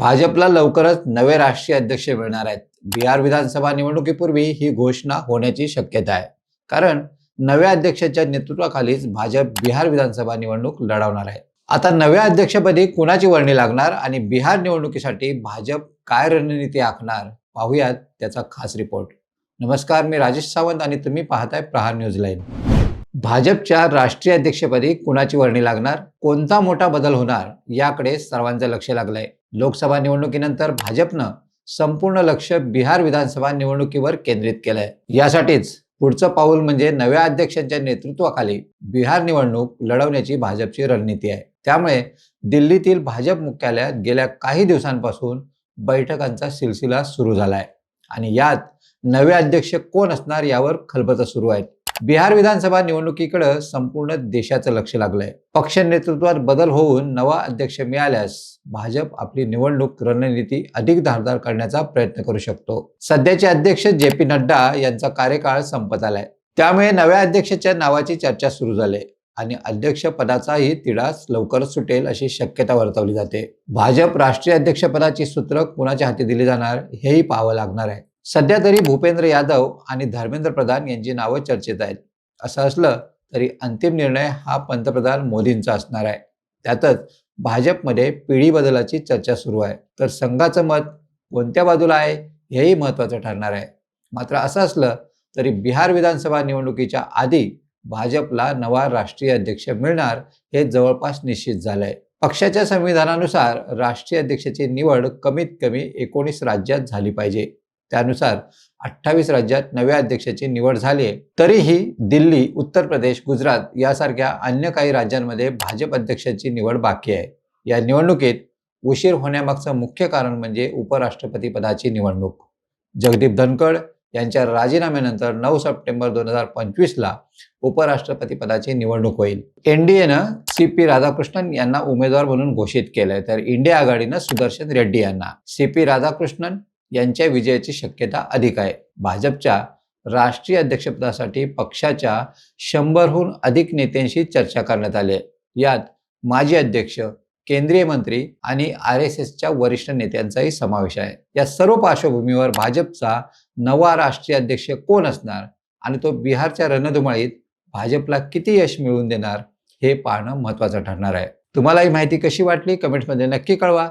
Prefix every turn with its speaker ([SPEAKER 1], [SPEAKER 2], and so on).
[SPEAKER 1] भाजपला लवकरच नवे राष्ट्रीय अध्यक्ष मिळणार आहेत. बिहार विधानसभा निवडणुकीपूर्वी ही घोषणा होण्याची शक्यता आहे. कारण नव्या अध्यक्षाच्या नेतृत्वाखालीच भाजप बिहार विधानसभा निवडणूक लढवणार आहे. आता नव्या अध्यक्षपदी कुणाची वर्णी लागणार आणि बिहार निवडणुकीसाठी भाजप काय रणनीती आखणार पाहूयात त्याचा खास रिपोर्ट नमस्कार मी राजेश सावंत आणि तुम्ही पाहताय प्रहार न्यूज लाईन भाजपच्या राष्ट्रीय अध्यक्षपदी कुणाची वर्णी लागणार? कोणता मोठा बदल होणार? याकडे सर्वांचं लक्ष लागलंय. लोकसभा निवडणुकीनंतर भाजपनं संपूर्ण लक्ष बिहार विधानसभा निवडणुकीवर केंद्रित केलंय. यासाठीच पुढचं पाऊल म्हणजे नव्या अध्यक्षांच्या नेतृत्वाखाली बिहार निवडणूक लढवण्याची भाजपची रणनीती आहे. त्यामुळे दिल्लीतील भाजप मुख्यालयात गेल्या काही दिवसांपासून बैठकांचा सिलसिला सुरू झालाय. आणि यात नवे अध्यक्ष कोण असणार यावर खलबतं सुरू आहेत. बिहार विधानसभा निवडणुकीकडे संपूर्ण देशाचं लक्ष लागलंय. पक्ष नेतृत्वात बदल होऊन नवा अध्यक्ष मिळाल्यास भाजप आपली निवडणूक रणनीती अधिक धारदार करण्याचा प्रयत्न करू शकतो. सध्याचे अध्यक्ष जे पी नड्डा यांचा कार्यकाळ संपत आलाय. त्यामुळे नव्या अध्यक्षाच्या नावाची चर्चा सुरू झाली आणि अध्यक्ष पदाचाही तिढाच लवकर सुटेल अशी शक्यता वर्तवली जाते. भाजप राष्ट्रीय अध्यक्षपदाची सूत्र कुणाच्या हाती दिली जाणार हेही पाहावं लागणार आहे. सध्या तरी भूपेंद्र यादव आणि धर्मेंद्र प्रधान यांची नावं चर्चेत आहेत. असं असलं तरी अंतिम निर्णय हा पंतप्रधान मोदींचा असणार आहे. त्यातच भाजपमध्ये पिढी बदलाची चर्चा सुरू आहे. तर संघाचं मत कोणत्या बाजूला आहे हेही महत्त्वाचं ठरणार आहे. मात्र असं असलं तरी बिहार विधानसभा निवडणुकीच्या आधी भाजपला नवा राष्ट्रीय अध्यक्ष मिळणार हे जवळपास निश्चित झालंय. पक्षाच्या संविधानानुसार राष्ट्रीय अध्यक्षाची निवड कमीत कमी एकोणीस राज्यात झाली पाहिजे. त्यानुसार अठ्ठावीस राज्यात नव्या अध्यक्षाची निवड झाली आहे. तरीही दिल्ली उत्तर प्रदेश गुजरात यासारख्या अन्य काही राज्यांमध्ये भाजप अध्यक्षाची निवड बाकी आहे. या निवडणुकीत उशीर होण्यामागचं मुख्य कारण म्हणजे उपराष्ट्रपती पदाची निवडणूक. जगदीप धनखड यांच्या राजीनाम्यानंतर नऊ सप्टेंबर दोन हजार पंचवीसला उपराष्ट्रपती पदाची निवडणूक होईल. एनडीएनं सी पी राधाकृष्णन यांना उमेदवार म्हणून घोषित केलंय. तर इंडिया आघाडीनं सुदर्शन रेड्डी यांना. सी पी राधाकृष्णन यांच्या विजयाची शक्यता अधिक आहे. भाजपच्या राष्ट्रीय अध्यक्षपदासाठी पक्षाच्या शंभरहून अधिक नेत्यांशी चर्चा करण्यात आली आहे. यात माजी अध्यक्ष केंद्रीय मंत्री आणि आर एस एसच्या वरिष्ठ नेत्यांचाही समावेश आहे. या सर्व पार्श्वभूमीवर भाजपचा नवा राष्ट्रीय अध्यक्ष कोण असणार आणि तो बिहारच्या रणधुमाळीत भाजपला किती यश मिळवून देणार हे पाहणं महत्त्वाचं ठरणार आहे. तुम्हाला ही माहिती कशी वाटली? कमेंट्समध्ये नक्की कळवा.